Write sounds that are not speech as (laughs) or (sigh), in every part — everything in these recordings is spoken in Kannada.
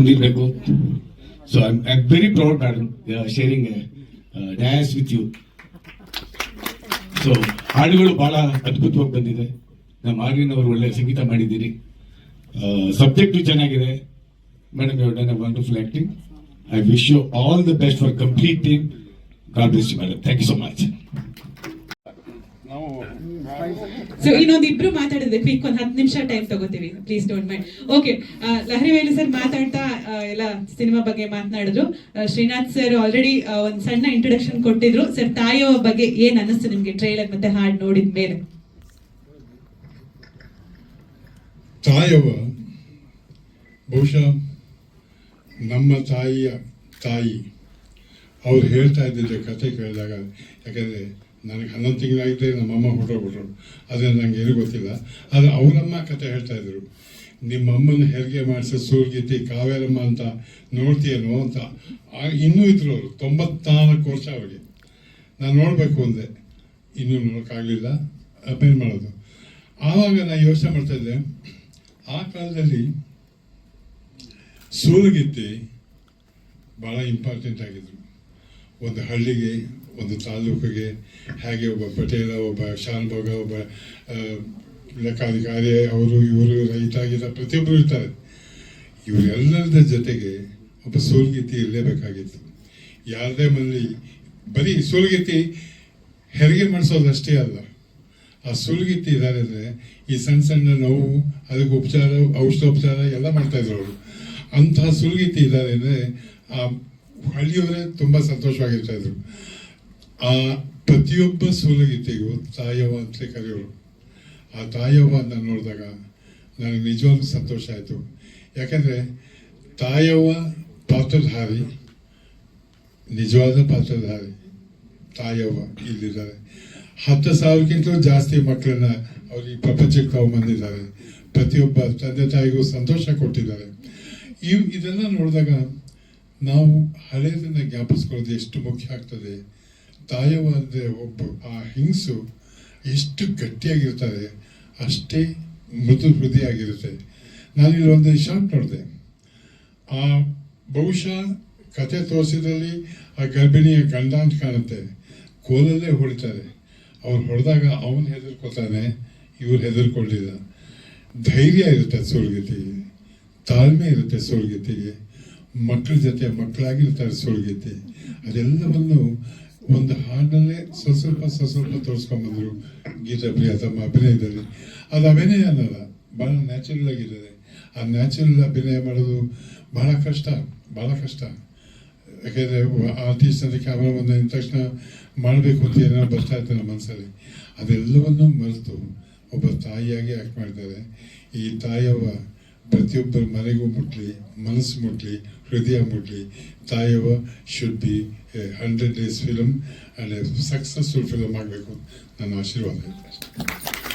ಬಂದಿರಬೇಕು so I am very proud madam sharing dance with you so ಹಾಡುಗಳು ಬಹಳ ಅದ್ಭುತವಾಗಿ ಬಂದಿದೆ. ನಮ್ಮ ಆಗಿನವರು ಒಳ್ಳೆ ಸಂಗೀತ ಮಾಡಿದ್ದೀರಿ. ಸಬ್ಜೆಕ್ಟು ಚೆನ್ನಾಗಿದೆ. Madam you done wonderful acting I wish you all the best for complete team God bless you madam thank you so much so ಇನ್ನೊಂದು ಇಬ್ರು ಮಾತಾಡಿದ್ರೆ ಕ್ವಿಕ್ ಒಂದ್ ಹತ್ತು ನಿಮಿಷ ಟೈಮ್ ತಗೋತೀವಿ. Please don't mind okay Lahari Velu sir ಮಾತಾಡ್ತಾ ಎಲ್ಲ ಸಿನಿಮಾ ಬಗ್ಗೆ ಮಾತನಾಡಿದ್ರು. ಶ್ರೀನಾಥ್ ಸರ್ ಆಲ್ರೆಡಿ ಒಂದ್ ಸಣ್ಣ ಇಂಟ್ರೊಡಕ್ಷನ್ ಕೊಟ್ಟಿದ್ರು. ಸರ್ ತಾಯಿಯ ಬಗ್ಗೆ ಏನ್ ಅನ್ನಿಸ್ತು ನಿಮ್ಗೆ ಟ್ರೈಲರ್ ಮತ್ತೆ ಹಾಡ್ ನೋಡಿದ ಮೇಲೆ? ತಾಯವ ಬಹುಶಃ ನಮ್ಮ ತಾಯಿಯ ತಾಯಿ. ಅವ್ರು ಹೇಳ್ತಾ ಇದ್ದಿದ್ದ ಕತೆ ಕೇಳಿದಾಗ, ಯಾಕಂದರೆ ನನಗೆ ಹನ್ನೊಂದು ತಿಂಗಳಾಗಿದ್ದೆ ನಮ್ಮಮ್ಮ ಹೊರಟೋಗ್ಬಿಟ್ರು ಅದನ್ನು ನನಗೆ ಏನು ಗೊತ್ತಿಲ್ಲ. ಆದರೆ ಅವರಮ್ಮ ಕತೆ ಹೇಳ್ತಾ ಇದ್ರು. ನಿಮ್ಮಮ್ಮನ ಹೆರಿಗೆ ಮಾಡಿಸೋ ಸೂರ್ಗೀತಿ ಕಾವೇರಮ್ಮ ಅಂತ ನೋಡ್ತೀಯೇನೋ ಅಂತ. ಇನ್ನೂ ಇದ್ರು ಅವರು, ತೊಂಬತ್ನಾಲ್ಕು ವರ್ಷ ಅವರಿಗೆ. ನಾನು ನೋಡಬೇಕು ಅಂದೆ. ಇನ್ನೂ ನೋಡೋಕ್ಕಾಗಲಿಲ್ಲ. ಅಪೇಲ್ ಮಾಡೋದು. ಆವಾಗ ನಾನು ಯೋಚನೆ ಮಾಡ್ತಾ ಇದ್ದೆ. ಆ ಕಾಲದಲ್ಲಿ ಸೂಲಗಿತ್ತಿ ಭಾಳ ಇಂಪಾರ್ಟೆಂಟ್ ಆಗಿದ್ರು. ಒಂದು ಹಳ್ಳಿಗೆ, ಒಂದು ತಾಲೂಕಿಗೆ, ಹಾಗೆ ಒಬ್ಬ ಪಟೇಲ, ಒಬ್ಬ ಶಾನ್ಭೋಗ ಒಬ್ಬ ಲೆಕ್ಕಾಧಿಕಾರಿ, ಅವರು ಇವರು ರೈತ ಗೀತ ಪ್ರತಿಯೊಬ್ಬರು ಇರ್ತಾರೆ. ಇವರೆಲ್ಲರ ಜೊತೆಗೆ ಒಬ್ಬ ಸೋಲ್ಗೀತಿ ಇರಲೇಬೇಕಾಗಿತ್ತು. ಯಾರದೇ ಮನೆಯಲ್ಲಿ ಬರೀ ಸೋಲ್ಗೀತಿ ಹೆರಿಗೆ ಮಾಡಿಸೋದಷ್ಟೇ ಅಲ್ಲ. ಆ ಸುಲ್ಗಿತ್ತಿ ಇದ್ದಾರೆ ಅಂದರೆ ಈ ಸಣ್ಣ ಸಣ್ಣ ನೋವು, ಅದಕ್ಕೆ ಉಪಚಾರ, ಔಷಧೋಪಚಾರ ಎಲ್ಲ ಮಾಡ್ತಾಯಿದ್ರು ಅವರು. ಅಂತಹ ಸುಲ್ಗಿತ್ತಿ ಇದ್ದಾರೆ ಅಂದರೆ ಆ ಹಳ್ಳಿಯವರೇ ತುಂಬ ಸಂತೋಷವಾಗಿರ್ತಾ ಇದ್ರು. ಆ ಪ್ರತಿಯೊಬ್ಬ ಸೂಲಗಿತ್ತಿಗೂ ತಾಯವ್ವ ಅಂತಲೇ ಕರೆಯೋರು. ಆ ತಾಯವ್ವ ಅಂತ ನೋಡಿದಾಗ ನನಗೆ ನಿಜವಾಗ್ಲೂ ಸಂತೋಷ ಆಯಿತು. ಯಾಕಂದರೆ ತಾಯವ್ವ ಪಾತ್ರಧಾರಿ, ನಿಜವಾದ ಪಾತ್ರಧಾರಿ ತಾಯವ್ವ ಇಲ್ಲಿದ್ದಾರೆ. ಹತ್ತು ಸಾವಿರಕ್ಕಿಂತಲೂ ಜಾಸ್ತಿ ಮಕ್ಕಳನ್ನ ಅವ್ರಿಗೆ ಪ್ರಪಂಚಕ್ಕೆ ಬಂದಿದ್ದಾರೆ ಪ್ರತಿಯೊಬ್ಬ ತಂದೆ ತಾಯಿಗೂ ಸಂತೋಷ ಕೊಟ್ಟಿದ್ದಾರೆ. ಇವು ಇದೆಲ್ಲ ನೋಡಿದಾಗ ನಾವು ಹಳೆಯದನ್ನ ಜ್ಞಾಪಿಸ್ಕೊಳ್ಳೋದು ಎಷ್ಟು ಮುಖ್ಯ ಆಗ್ತದೆ? ತಾಯವಾದರೆ ಒಬ್ಬ ಆ ಹಿಂಸು ಎಷ್ಟು ಗಟ್ಟಿಯಾಗಿರ್ತಾರೆ ಅಷ್ಟೇ ಮೃದು ಹೃದಯಾಗಿರುತ್ತೆ ನಾನಿಲ್ಲಿ ಒಂದು ಶಾಪ್ ನೋಡಿದೆ. ಆ ಬಹುಶಃ ಕತೆ ತೋರಿಸಿದಲ್ಲಿ ಆ ಗರ್ಭಿಣಿಯ ಗಂಡ ಅಂತ ಕಾಣುತ್ತೆ. ಕೋಲಲ್ಲೇ ಹೊಡಿತಾರೆ ಅವ್ರು ಹೊಡೆದಾಗ ಅವನು ಹೆದರ್ಕೊತಾನೆ ಇವ್ರು ಹೆದರ್ಕೊಳ್ಳಿಲ್ಲ ಧೈರ್ಯ ಇರುತ್ತೆ ಸೋಲ್ಗೀತಿಗೆ ತಾಳ್ಮೆ ಇರುತ್ತೆ ಸೋಲ್ಗೀತಿಗೆ ಮಕ್ಕಳ ಜೊತೆ ಮಕ್ಕಳಾಗಿರ್ತಾರೆ ಸೋಲ್ಗೀತಿ ಅದೆಲ್ಲವನ್ನು ಒಂದು ಹಾಡಲ್ಲೇ ಸ್ವಲ್ಪ ಸ್ವಲ್ಪ ಸ್ವಲ್ಪ ಸ್ವಲ್ಪ ತೋರಿಸ್ಕೊಂಬಂದ್ರು ಗೀತಾ ಪ್ರಿಯ ತಮ್ಮ ಅಭಿನಯದಲ್ಲಿ. ಅದು ಅಭಿನಯ ಅನ್ನಲ್ಲ ಭಾಳ ನ್ಯಾಚುರಲ್ ಆಗಿರ್ತದೆ ಆ ನ್ಯಾಚುರಲ್ ಅಭಿನಯ ಮಾಡೋದು ಬಹಳ ಕಷ್ಟ ಬಹಳ ಕಷ್ಟ. ಯಾಕೆಂದರೆ ಆರ್ಟಿಸ್ಟ್ ಅಂತ ಕ್ಯಾಮ್ರಾ ಬಂದ ತಕ್ಷಣ ಮಾಡಬೇಕು ಅಂತ ಏನೋ ಬರ್ತಾ ಇತ್ತು ನಮ್ಮ ಮನಸ್ಸಲ್ಲಿ ಅದೆಲ್ಲವನ್ನು ಮರೆತು ಒಬ್ಬ ತಾಯಿಯಾಗಿ ಆಕ್ಟ್ ಮಾಡ್ತಾರೆ. ಈ ತಾಯವ್ವ ಪ್ರತಿಯೊಬ್ಬರ ಮನೆಗೂ ಮುಟ್ಲಿ, ಮನಸ್ಸು ಮುಟ್ಲಿ ಹೃದಯ ಮುಡ್ಲಿ Tayava should be a hundred days film and a successful film ಆಗಬೇಕು. ನನ್ನ ಆಶೀರ್ವಾದ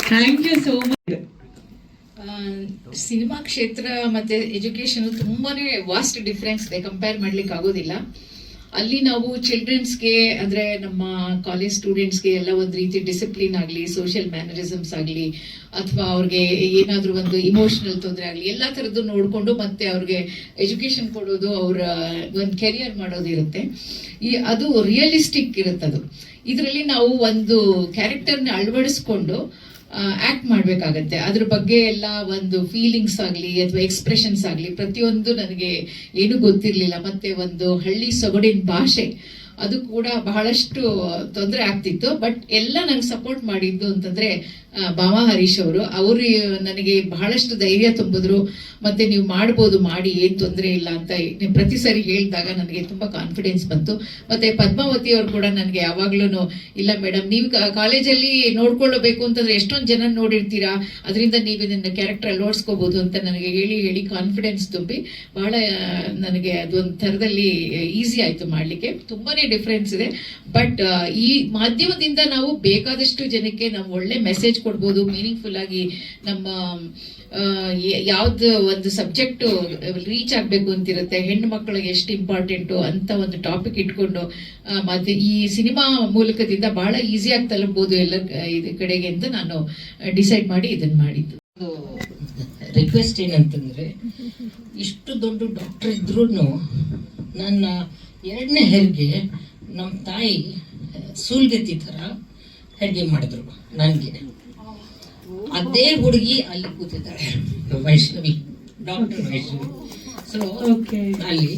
ಥ್ಯಾಂಕ್ ಯು ಸೋ ಮಚ್ ಆ, ಸಿನಿಮಾ ಕ್ಷೇತ್ರ ಮತ್ತೆ ಎಜುಕೇಶನ್ ತುಂಬಾನೇ ವಾಸ್ಟ್ ಡಿಫ್ರೆನ್ಸ್ ಇದೆ. ಕಂಪೇರ್ ಮಾಡ್ಲಿಕ್ಕೆ ಆಗೋದಿಲ್ಲ. ಅಲ್ಲಿ ನಾವು ಚಿಲ್ಡ್ರನ್ಸ್ಗೆ ಅಂದ್ರೆ ನಮ್ಮ ಕಾಲೇಜ್ ಸ್ಟೂಡೆಂಟ್ಸ್ಗೆ ಎಲ್ಲ ಒಂದು ರೀತಿ ಡಿಸಿಪ್ಲಿನ್ ಆಗಲಿ ಸೋಷಿಯಲ್ ಮ್ಯಾನರಿಸಮ್ಸ್ ಆಗಲಿ, ಅಥವಾ ಅವ್ರಿಗೆ ಏನಾದರೂ ಒಂದು ಇಮೋಷನಲ್ ತೊಂದರೆ ಆಗಲಿ, ಎಲ್ಲ ಥರದ್ದು ನೋಡಿಕೊಂಡು ಮತ್ತೆ ಅವ್ರಿಗೆ ಎಜುಕೇಶನ್ ಕೊಡೋದು ಅವರ, ಒಂದು ಕೆರಿಯರ್ ಮಾಡೋದು ಇರುತ್ತೆ. ಈ ಅದು ರಿಯಲಿಸ್ಟಿಕ್ ಇರುತ್ತೆ ಅದು ಇದರಲ್ಲಿ ನಾವು ಒಂದು ಕ್ಯಾರೆಕ್ಟರ್ನ ಅಳವಡಿಸ್ಕೊಂಡು ಆಕ್ಟ್ ಮಾಡಬೇಕಾಗತ್ತೆ. ಅದ್ರ ಬಗ್ಗೆ ಎಲ್ಲ ಒಂದು ಫೀಲಿಂಗ್ಸ್ ಆಗಲಿ ಅಥವಾ ಎಕ್ಸ್ಪ್ರೆಷನ್ಸ್ ಆಗಲಿ ಪ್ರತಿಯೊಂದು ನನಗೆ ಏನು ಗೊತ್ತಿರಲಿಲ್ಲ. ಮತ್ತೆ ಒಂದು ಹಳ್ಳಿ ಸೊಗಡಿನ ಭಾಷೆ. ಅದು ಕೂಡ ಬಹಳಷ್ಟು ತೊಂದರೆ ಆಗ್ತಿತ್ತು. ಬಟ್ ಎಲ್ಲ ನಂಗೆ ಸಪೋರ್ಟ್ ಮಾಡಿದ್ದು ಅಂತಂದ್ರೆ ಬಾಮ ಹರೀಶ್ ಅವರು. ಅವರು ನನಗೆ ಬಹಳಷ್ಟು ಧೈರ್ಯ ತುಂಬಿದ್ರು. ಮತ್ತೆ ನೀವು ಮಾಡ್ಬೋದು, ಮಾಡಿ, ಏನು ತೊಂದರೆ ಇಲ್ಲ ಅಂತ ನೀವು ಪ್ರತಿ ಸರಿ ಹೇಳಿದಾಗ ನನಗೆ ತುಂಬ ಕಾನ್ಫಿಡೆನ್ಸ್ ಬಂತು. ಮತ್ತೆ ಪದ್ಮಾವತಿ ಅವರು ಕೂಡ ನನಗೆ ಯಾವಾಗ್ಲೂ ಇಲ್ಲ ಮೇಡಮ್ ನೀವು ಕಾಲೇಜಲ್ಲಿ ನೋಡ್ಕೊಳ್ಳಬೇಕು ಅಂತಂದ್ರೆ ಎಷ್ಟೊಂದು ಜನ ನೋಡಿರ್ತೀರಾ? ಅದರಿಂದ ನೀವು ಇದನ್ನ ಕ್ಯಾರೆಕ್ಟರ್ ಅಳವಡಿಸ್ಕೋಬಹುದು ಅಂತ ನನಗೆ ಹೇಳಿ ಹೇಳಿ ಕಾನ್ಫಿಡೆನ್ಸ್ ತುಂಬಿ, ಬಹಳ ನನಗೆ ಅದೊಂದು ಥರದಲ್ಲಿ ಈಸಿ ಆಯ್ತು ಮಾಡ್ಲಿಕ್ಕೆ. ತುಂಬಾನೇ ಡಿಫ್ರೆನ್ಸ್ ಇದೆ. ಬಟ್ ಈ ಮಾಧ್ಯಮದಿಂದ ನಾವು ಬೇಕಾದಷ್ಟು ಜನಕ್ಕೆ ನಾವು ಒಳ್ಳೆ ಮೆಸೇಜ್ ಕೊಡ್ಬೋದು ಮೀನಿಂಗ್ಫುಲ್ ಆಗಿ ನಮ್ಮ ಯಾವ್ದು ಒಂದು ಸಬ್ಜೆಕ್ಟ್ ರೀಚ್ ಆಗಬೇಕು ಅಂತಿರುತ್ತೆ, ಹೆಣ್ಣು ಮಕ್ಕಳಿಗೆ ಎಷ್ಟು ಇಂಪಾರ್ಟೆಂಟು ಅಂತ ಒಂದು ಟಾಪಿಕ್ ಇಟ್ಕೊಂಡು ಮತ್ತೆ ಈ ಸಿನಿಮಾ ಮೂಲಕದಿಂದ ಬಹಳ ಈಸಿಯಾಗಿ ತಲುಪಬಹುದು ಎಲ್ಲ, ಇದು ಕಡೆಗೆ ಅಂತ ನಾನು ಡಿಸೈಡ್ ಮಾಡಿ ಇದನ್ನ ಮಾಡಿದ್ದು. ರಿಕ್ವೆಸ್ಟ್ ಏನಂತಂದ್ರೆ, ಇಷ್ಟು ದೊಡ್ಡ ಡಾಕ್ಟರ್ ಇದ್ರೂ ನನ್ನ ಎರಡನೇ ಹೆರಿಗೆ ನಮ್ಮ ತಾಯಿ ಸೂಲ್ಗೆತ್ತಿ ಥರ ಹೆರಿಗೆ ಮಾಡಿದ್ರು ನನಗೆ. ಅದೇ ಹುಡುಗಿ ಅಲ್ಲಿ ಕೂತಿದ್ದಾಳೆ ವೈಷ್ಣವಿ ಡಾಕ್ಟರ್ ವೈಷ್ಣವಿ. ಸೊ. ಅಲ್ಲಿ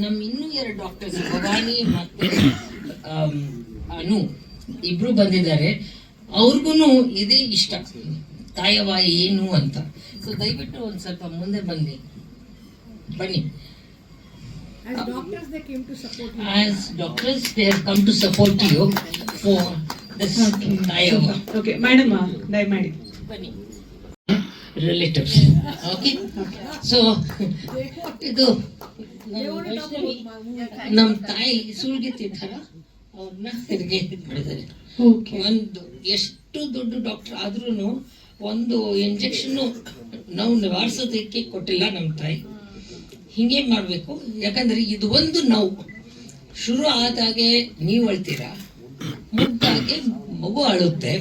ನಮ್ಮ ಇನ್ನೂ ಎರಡು ಡಾಕ್ಟರ್ಸ್ ಭವಾನಿ ಮತ್ತು ಅನು ಇಬ್ರು ಬಂದಿದ್ದಾರೆ. ಅವ್ರಿಗೂ ಇದೇ ಇಷ್ಟ. ತಾಯವ ಏನು ಅಂತ. ಸೊ ದಯವಿಟ್ಟು ಒಂದು ಸ್ವಲ್ಪ ಮುಂದೆ ಬನ್ನಿ ಬನ್ನಿ. As doctors, they came to support you. As doctors they have come to support you for this Tayava okay madam ದಯಮಾಡಿ. ಬನ್ನಿ. ರಿಲೇಟಿವ್ಸ್ ಓಕೆ ಸೊ ಇದು ನಮ್ಮ ತಾಯಿ. ಸುಳ್ಗಿತ್ತಿ ಥರ ಅವ್ರನ್ನ ಹೆರಿಗೆ ಮಾಡಿದ್ದಾರೆ. ಓಕೆ ಒಂದು ಎಷ್ಟು ದೊಡ್ಡ ಡಾಕ್ಟರ್ ಆದ್ರೂ ಒಂದು ಇಂಜೆಕ್ಷನ್ನು ನಾವು ನಿವಾರಿಸೋದಕ್ಕೆ ಕೊಟ್ಟಿಲ್ಲ ನಮ್ಮ ತಾಯಿ. ಹಿಂಗೆ ಮಾಡಬೇಕು. ಯಾಕಂದ್ರೆ ಇದು ಒಂದು ನೋವು. ಶುರು ಆದಾಗೆ ನೀವು ಅಳ್ತೀರಾ? ಮುಗ್ದಾಗೆ ಮಗು ಅಳುತ್ತೆ.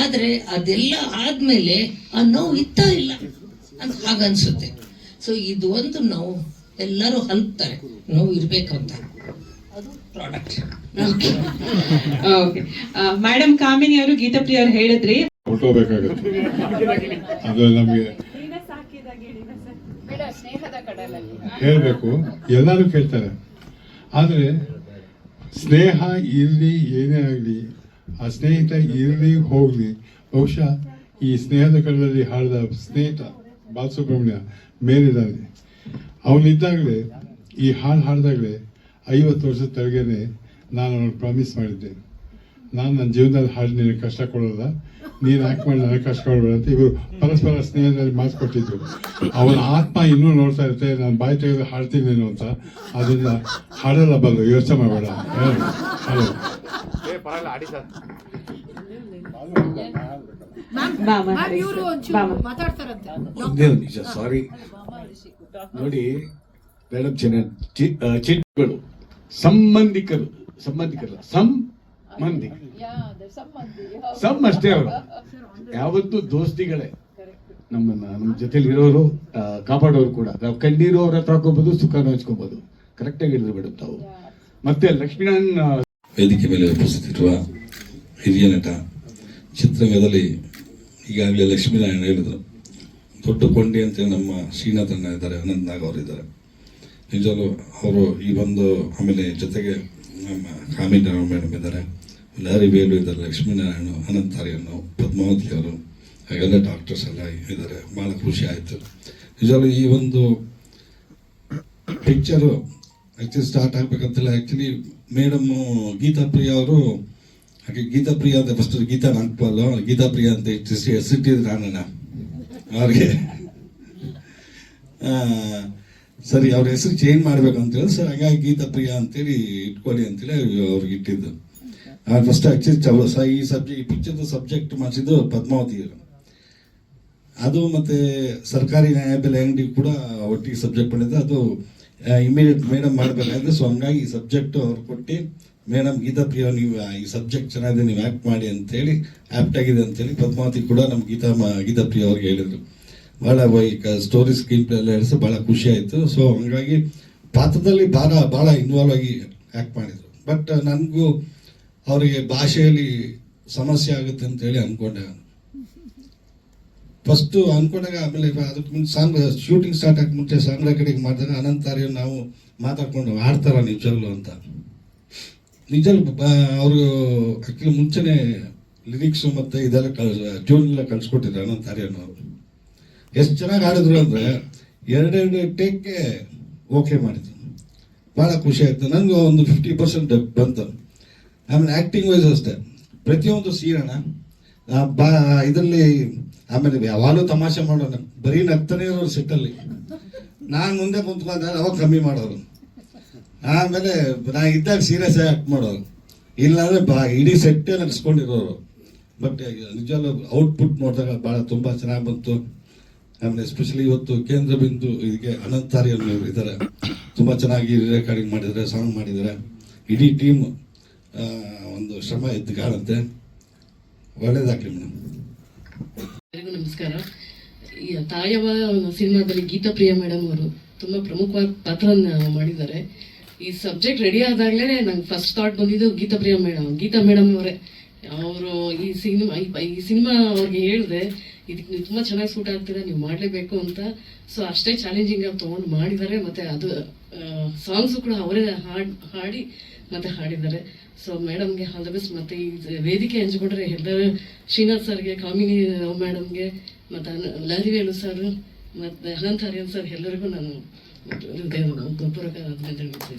ಆದರೆ ಅದೆಲ್ಲ ಆದ್ಮೇಲೆ ಆ ನೋವು ಇತ್ತ ಇಲ್ಲ. ಅಂತ ಹಾಗನ್ಸುತ್ತೆ ಸೊ ಇದು ಒಂದು ನೋವು. ಎಲ್ಲರೂ ಹಲ್ತಾರೆ ನೋವು ಇರಬೇಕು ಅಂತ ಅದು ಪ್ರಾಡಕ್ಟ್ ಓಕೆ ಮೇಡಮ್ ಕಾಮಿನಿ ಅವರು ಗೀತಾಪ್ರಿಯ ಅವರು ಹೇಳಿದ್ರಿ ಹುಟ್ಟೋಬೇಕಾಗುತ್ತೆ (laughs) ಅದು ನಮಗೆ ಹೇಳಬೇಕು. ಎಲ್ಲರೂ ಕೇಳ್ತಾರೆ. ಆದರೆ, ಸ್ನೇಹ ಇರಲಿ, ಏನೇ ಆಗಲಿ, ಆ ಸ್ನೇಹಿತ ಇರಲಿ, ಹೋಗಲಿ. ಬಹುಶಃ ಈ ಸ್ನೇಹದ ಕಡಲಲ್ಲಿ ಹಾಡಿದ ಸ್ನೇಹಿತ ಬಾಲಸುಬ್ರಹ್ಮಣ್ಯ ಮೇಲಿದ್ದಾನೆ. ಅವನಿದ್ದಾಗಲೇ, ಈ ಹಾಡು ಹಾಡಿದಾಗಲೇ ಐವತ್ತು ವರ್ಷದ ತೆಳಗೇನೆ ನಾನು ಅವನಿಗೆ ಪ್ರಾಮಿಸ್ ಮಾಡಿದ್ದೆ. ನಾನು ನನ್ನ ಜೀವನದಲ್ಲಿ ಹಾಡು ನಿನಗೆ ಕಷ್ಟ ಕೊಡೋಲ್ಲ ನೀನು ಯಾಕೆ ಮಾಡಿ ನನಗೆ ಕಷ್ಟ ಕೊಡಬೇಡ ಅಂತ ಇವರು ಪರಸ್ಪರ ಸ್ನೇಹದಲ್ಲಿ ಮಾತು ಕೊಟ್ಟಿದ್ರು. ಅವನ ಆತ್ಮ ಇನ್ನೂ ನೋಡ್ತಾ ಇರುತ್ತೆ ನಾನು ಬಾಯಿ ತೆಗೆದು ಹಾಡ್ತೀನಿ ಅಂತ. ಅದನ್ನ ಹಾಡಲ್ಲ ಬಲ್ಲು ಯೋಚನೆ ಮಾಡಬೇಡ. ಹಲೋ. ನಿಜ ಸಾರಿ. ನೋಡಿ ಮೇಡಮ್ ಚೆನ್ನ ಚಿಟ್ಗಳು ಸಂಬಂಧಿಕರು ಸಂಬಂಧಿಕರಲ್ಲ ಸಂಬಂಧಿಕರು ಸಮ್ ಅಷ್ಟೇ ಅವರು. ಯಾವತ್ತು ದೋಸ್ತಿಗಳೇ. ನಮ್ಮನ್ನ ನಮ್ಮ ಜೊತೆಲಿ ಇರೋರು ಕಾಪಾಡೋರು ಕೂಡ. ನಾವು ಕಣ್ಣೀರು ಅವ್ರ ಹತ್ರ ಹಾಕೋಬಹುದು ಸುಖ ಹಂಚ್ಕೋಬಹುದು ಕರೆಕ್ಟ್ ಆಗಿ ಹೇಳಿದ್ರು ಮೇಡಮ್ ತಾವು. ಮತ್ತೆ ಲಕ್ಷ್ಮೀನಾರಾಯಣ್ ವೇದಿಕೆ ಮೇಲೆ ಉಪಸ್ಥಿತಿರುವ ಹಿರಿಯ ನಟ ಚಿತ್ರರಂಗದಲ್ಲಿ ಈಗಾಗಲೇ ಲಕ್ಷ್ಮೀನಾರಾಯಣ ಹೇಳಿದರು. ದೊಡ್ಡ ಕೊಂಡಿ ಅಂತೇಳಿ ನಮ್ಮ ಶ್ರೀನಾಥನ ಅಣ್ಣ ಇದ್ದಾರೆ ಅನಂತ್ ನಾಗ್ ಅವರು ಇದ್ದಾರೆ. ನಿಜವಾಗ್ಲೂ ಅವರು ಈ ಒಂದು ಆಮೇಲೆ ಜೊತೆಗೆ ನಮ್ಮ ಕಾಮಿನ ಮೇಡಮ್ ಇದ್ದಾರೆ. ಲಾರಿ ಬೇಲು ಇದ್ದಾರೆ ಲಕ್ಷ್ಮೀನಾರಾಯಣ ಪದ್ಮಾವತಿ ಅವರು ಹಾಗೆಲ್ಲ ಡಾಕ್ಟರ್ಸ್ ಎಲ್ಲ ಇದ್ದಾರೆ. ಭಾಳ ಖುಷಿ ಆಯಿತು. ನಿಜವಾಗ್ಲೂ ಈ ಒಂದು ಪಿಕ್ಚರು ಆ್ಯಕ್ಚುಲಿ ಸ್ಟಾರ್ಟ್ ಆಗಬೇಕಂತಿಲ್ಲ. ಆ್ಯಕ್ಚುಲಿ ಮೇಡಮ್ಮು ಗೀತಾ ಪ್ರಿಯ ಅವರು, ಹಾಗೆ ಗೀತಾ ಪ್ರಿಯ ಅಂತ ಫಸ್ಟ್ ಗೀತಾ ನಾಗ್ಪಾಲ್ ಗೀತಾ ಪ್ರಿಯ ಅಂತ ಹೆಸರಿಟ್ಟಿದ್ರು ನಾನನ್ನ ಅವ್ರಿಗೆ. ಸರಿ, ಅವ್ರ ಹೆಸರು ಚೇಂಜ್ ಮಾಡ್ಬೇಕು ಅಂತೇಳಿ ಸರ್ ಹಾಗಾಗಿ ಗೀತಾ ಪ್ರಿಯ ಅಂತೇಳಿ ಇಟ್ಕೊಳ್ಳಿ ಅಂತೇಳಿ ಅವ್ರಿಗೆ ಇಟ್ಟಿದ್ದು. ಫಸ್ಟ್ ಆ್ಯಕ್ಚುಲಿ ಈ ಸಬ್ಜೆಕ್ಟ್ ಈ ಪಿಕ್ಚರ್ದು ಸಬ್ಜೆಕ್ಟ್ ಮಾಡಿಸಿದ್ದು ಪದ್ಮಾವತಿ ಅದು ಮತ್ತೆ ಸರ್ಕಾರಿ ನ್ಯಾಯಬೆಲೆ ಅಂಗಡಿ ಕೂಡ ಒಟ್ಟಿಗೆ ಸಬ್ಜೆಕ್ಟ್ ಮಾಡಿದ್ರೆ ಅದು ಇಮಿಡಿಯೇಟ್ ಮೇಡಮ್ ಮಾಡಬೇಕಾದ್ರೆ ಸೊ ಹಂಗಾಗಿ ಈ ಸಬ್ಜೆಕ್ಟ್ ಅವ್ರು ಕೊಟ್ಟು ಮೇಡಮ್ ಗೀತಾ ಪ್ರಿಯ, ನೀವು ಈ ಸಬ್ಜೆಕ್ಟ್ ಚೆನ್ನಾಗಿದೆ, ನೀವು ಆ್ಯಕ್ಟ್ ಮಾಡಿ ಅಂತೇಳಿ ಆ್ಯಕ್ಟ್ ಆಗಿದೆ ಅಂತೇಳಿ ಪದ್ಮಾವತಿ ಕೂಡ ನಮ್ಮ ಗೀತಾ ಗೀತಾ ಪ್ರಿಯ ಅವ್ರಿಗೆ ಹೇಳಿದರು. ಭಾಳ ಸ್ಟೋರಿ ಸ್ಕ್ರೀನ್ ಪ್ಲೇ ಎಲ್ಲ ಹೇಳಿಸಿ ಭಾಳ ಖುಷಿ ಆಯಿತು. ಸೊ ಹಂಗಾಗಿ ಪಾತ್ರದಲ್ಲಿ ಭಾಳ ಭಾಳ ಇನ್ವಾಲ್ವ್ ಆಗಿ ಆ್ಯಕ್ಟ್ ಮಾಡಿದ್ರು. ಬಟ್ ನನಗೂ ಅವರಿಗೆ ಭಾಷೆಯಲ್ಲಿ ಸಮಸ್ಯೆ ಆಗುತ್ತೆ ಅಂತೇಳಿ ಅಂದ್ಕೊಂಡೆ ಫಸ್ಟು ಅನ್ಕೊಂಡಾಗ ಆಮೇಲೆ ಅದಕ್ಕೆ ಮುಂಚೆ ಸಾಂಗ್ ಶೂಟಿಂಗ್ ಸ್ಟಾರ್ಟ್ ಆಗಿ ಮುಂಚೆ ಸಾಂಗ್ ರೆಕಾರ್ಡಿಂಗ್ ಮಾಡಿದಾಗ ಅನಂತ ಆರ್ಯ ನಾವು ಮಾತಾಡ್ಕೊಂಡು ಆಡ್ತಾರ ನಿಜವಾಗ್ಲು ಅಂತ. ನಿಜಲ್ ಅವರು ಆಕ್ಚುಲಿ ಮುಂಚೆನೆ ಲಿರಿಕ್ಸ್ ಮತ್ತೆ ಇದೆಲ್ಲ ಕಳ್ಸ ಎಲ್ಲ ಕಳ್ಸಿಕೊಟ್ಟಿದ್ರು ಅನಂತ ಆರ್ಯನವರು. ಎಷ್ಟು ಚೆನ್ನಾಗಿ ಆಡಿದ್ರು ಅಂದ್ರೆ ಎರಡೆರಡು ಟೇಕ್ಗೆ ಓಕೆ ಮಾಡಿದ್ರು. ಭಾಳ ಖುಷಿ ಆಯ್ತು. ನನಗೂ ಒಂದು ಫಿಫ್ಟಿ ಪರ್ಸೆಂಟ್ ಬಂತು. ಆಮೇಲೆ ಆ್ಯಕ್ಟಿಂಗ್ ವೈಸ್ ಅಷ್ಟೇ. ಪ್ರತಿಯೊಂದು ಸೀರಣ ಬಾ, ಇದರಲ್ಲಿ, ಆಮೇಲೆ ಯಾವಾಗಲೂ ತಮಾಷೆ ಮಾಡೋಣ ಬರೀ ನಗ್ತಾನೆ ಇರೋರು ಸಿಟ್ಟಲ್ಲಿ ನಾನು ಮುಂದೆ ಕುಂತ್ಕೊಂಡ ಅವಾಗ ಕಮ್ಮಿ ಮಾಡೋರು. ಆಮೇಲೆ ನಾ ಇದ್ದಾಗ ಸೀರಿಯಸ್ ಆಗಿ ಆಕ್ಟ್ ಮಾಡೋರು. ಇಲ್ಲಾಂದರೆ ಬಾ, ಇಡೀ ಸೆಟ್ಟೇ ನಡೆಸ್ಕೊಂಡಿರೋರು ಬಟ್ ನಿಜವಾಗ್ಲೂ ಔಟ್ಪುಟ್ ನೋಡಿದಾಗ ಭಾಳ ತುಂಬ ಚೆನ್ನಾಗಿ ಬಂತು. ಆಮೇಲೆ ಎಸ್ಪೆಷಲಿ ಇವತ್ತು ಕೇಂದ್ರ ಬಿಂದು ಇದಕ್ಕೆ ಅನಂತಾರಿ ಅನ್ನೋರು ಇದ್ದಾರೆ. ತುಂಬ ಚೆನ್ನಾಗಿ ರೆಕಾರ್ಡಿಂಗ್ ಮಾಡಿದ್ದಾರೆ ಸಾಂಗ್ ಮಾಡಿದ್ದಾರೆ. ಇಡೀ ಟೀಮ್ ಒಂದು ಶ್ರಮ ಎದ್ದು ಕಾಣುತ್ತೆ ಒಳ್ಳೇದಾಗಲಿ ಮೇಡಮ್. ಎಲ್ಲರಿಗೂ ನಮಸ್ಕಾರ. ತಾಯವ ಸಿನಿಮಾದಲ್ಲಿ ಗೀತಾ ಪ್ರಿಯ ಮೇಡಮ್ ಅವರು ತುಂಬ ಪ್ರಮುಖವಾದ ಪಾತ್ರನ ಮಾಡಿದ್ದಾರೆ. ಈ ಸಬ್ಜೆಕ್ಟ್ ರೆಡಿ ಆದಾಗಲೇ ನಂಗೆ ಫಸ್ಟ್ ಥಾಟ್ ಬಂದಿದ್ದು ಗೀತಾ ಪ್ರಿಯ ಮೇಡಮ್, ಗೀತಾ ಮೇಡಮ್ ಅವರೇ. ಅವರು ಈ ಸಿನಿಮಾ ಈ ಸಿನಿಮಾ ಅವ್ರಿಗೆ ಹೇಳಿದೆ ಇದಕ್ಕೆ ನೀವು ತುಂಬ ಚೆನ್ನಾಗಿ ಸೂಟ್ ಆಗ್ತೀರಾ, ನೀವು ಮಾಡಲೇಬೇಕು ಅಂತ. ಸೊ ಅಷ್ಟೇ ಚಾಲೆಂಜಿಂಗ್ ಆಗಿ ತೊಗೊಂಡು ಮಾಡಿದ್ದಾರೆ, ಮತ್ತು ಅದು ಸಾಂಗ್ಸು ಕೂಡ ಅವರೇ ಹಾಡು, ಹಾಡಿ ಮತ್ತೆ ಹಾಡಿದ್ದಾರೆ. ಸೊ ಮೇಡಮ್ಗೆ ಆಲ್ ದ ಬೆಸ್ಟ್ ಮತ್ತು ಈ ವೇದಿಕೆ ಹಂಚ್ಕೊಂಡ್ರೆ ಎಲ್ಲರೂ ಶ್ರೀನಾಥ್ ಸರ್ಗೆ, ಕಾಮಿನಿ ಮೇಡಮ್ಗೆ ಮತ್ತು ಲಹರಿವೇಲು ಸರ್ ಮತ್ತು ಅನಂತ ಹರಿಯನ್ ಸರ್ ಎಲ್ಲರಿಗೂ ನಾನು ಪೂರ್ವಕ ಅಭಿನಂದನೆ